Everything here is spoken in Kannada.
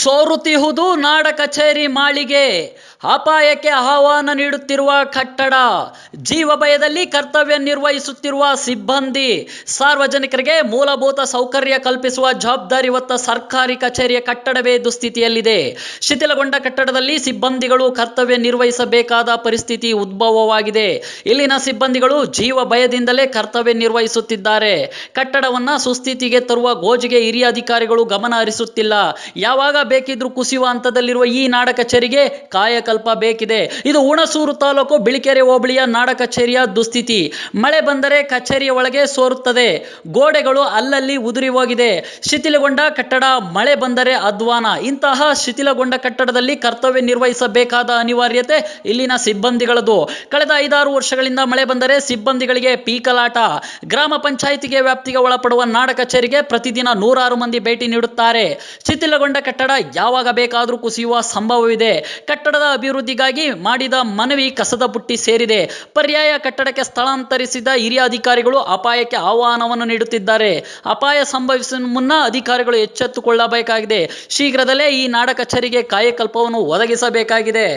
ಸೋರುತಿಹುದು ನಾಡ ಕಚೇರಿ ಮಾಳಿಗೆ. ಅಪಾಯಕ್ಕೆ ಆಹ್ವಾನ ನೀಡುತ್ತಿರುವ ಕಟ್ಟಡ ಜೀವ ಭಯದಲ್ಲಿ ಕರ್ತವ್ಯ ನಿರ್ವಹಿಸುತ್ತಿರುವ ಸಿಬ್ಬಂದಿ, ಸಾರ್ವಜನಿಕರಿಗೆ ಮೂಲಭೂತ ಸೌಕರ್ಯ ಕಲ್ಪಿಸುವ ಜವಾಬ್ದಾರಿ ಹೊತ್ತ ಸರ್ಕಾರಿ ಕಚೇರಿಯ ಕಟ್ಟಡವೇ ದುಸ್ಥಿತಿಯಲ್ಲಿದೆ. ಶಿಥಿಲಗೊಂಡ ಕಟ್ಟಡದಲ್ಲಿ ಸಿಬ್ಬಂದಿಗಳು ಕರ್ತವ್ಯ ನಿರ್ವಹಿಸಬೇಕಾದ ಪರಿಸ್ಥಿತಿ ಉದ್ಭವವಾಗಿದೆ. ಇಲ್ಲಿನ ಸಿಬ್ಬಂದಿಗಳು ಜೀವ ಭಯದಿಂದಲೇ ಕರ್ತವ್ಯ ನಿರ್ವಹಿಸುತ್ತಿದ್ದಾರೆ. ಕಟ್ಟಡವನ್ನು ಸುಸ್ಥಿತಿಗೆ ತರುವ ಗೋಜಿಗೆ ಹಿರಿಯ ಅಧಿಕಾರಿಗಳು ಗಮನ ಹರಿಸುತ್ತಿಲ್ಲ. ಯಾವಾಗ ಬೇಕಿದ್ರೂ ಕುಸಿಯುವ ಹಂತದಲ್ಲಿರುವ ಈ ನಾಡ ಕಚೇರಿಗೆ ಕಾಯಕಲ್ಪ ಬೇಕಿದೆ. ಇದು ಹುಣಸೂರು ತಾಲೂಕು ಬಿಳಿಕೆರೆ ಹೋಬಳಿಯ ನಾಡ ಕಚೇರಿಯ ದುಸ್ಥಿತಿ. ಮಳೆ ಬಂದರೆ ಕಚೇರಿಯ ಒಳಗೆ ಸೋರುತ್ತದೆ. ಗೋಡೆಗಳು ಅಲ್ಲಲ್ಲಿ ಉದುರಿ ಹೋಗಿದೆ. ಶಿಥಿಲಗೊಂಡ ಕಟ್ಟಡ, ಮಳೆ ಬಂದರೆ ಅಧ್ವಾನ. ಇಂತಹ ಶಿಥಿಲಗೊಂಡ ಕಟ್ಟಡದಲ್ಲಿ ಕರ್ತವ್ಯ ನಿರ್ವಹಿಸಬೇಕಾದ ಅನಿವಾರ್ಯತೆ ಇಲ್ಲಿನ ಸಿಬ್ಬಂದಿಗಳದು. ಕಳೆದ ಐದಾರು ವರ್ಷಗಳಿಂದ ಮಳೆ ಬಂದರೆ ಸಿಬ್ಬಂದಿಗಳಿಗೆ ಪೀಕಲಾಟ. ಗ್ರಾಮ ಪಂಚಾಯಿತಿಗೆ ವ್ಯಾಪ್ತಿಗೆ ಒಳಪಡುವ ನಾಡ ಕಚೇರಿಗೆ ಪ್ರತಿದಿನ ನೂರಾರು ಮಂದಿ ಭೇಟಿ ನೀಡುತ್ತಾರೆ. ಶಿಥಿಲಗೊಂಡ ಕಟ್ಟಡ ಯಾವಾಗ ಬೇಕಾದರೂ ಕುಸಿಯುವ ಸಂಭವವಿದೆ. ಕಟ್ಟಡದ ಅಭಿವೃದ್ಧಿಗಾಗಿ ಮಾಡಿದ ಮನವಿ ಕಸದ ಬುಟ್ಟಿ ಸೇರಿದೆ. ಪರ್ಯಾಯ ಕಟ್ಟಡಕ್ಕೆ ಸ್ಥಳಾಂತರಿಸಿದ ಹಿರಿಯ ಅಧಿಕಾರಿಗಳು ಅಪಾಯಕ್ಕೆ ಆಹ್ವಾನವನ್ನು ನೀಡುತ್ತಿದ್ದಾರೆ. ಅಪಾಯ ಸಂಭವಿಸುವ ಮುನ್ನ ಅಧಿಕಾರಿಗಳು ಎಚ್ಚೆತ್ತುಕೊಳ್ಳಬೇಕಾಗಿದೆ. ಶೀಘ್ರದಲ್ಲೇ ಈ ನಾಡ ಕಚೇರಿಗೆ ಕಾಯಕಲ್ಪವನ್ನು ಒದಗಿಸಬೇಕಾಗಿದೆ.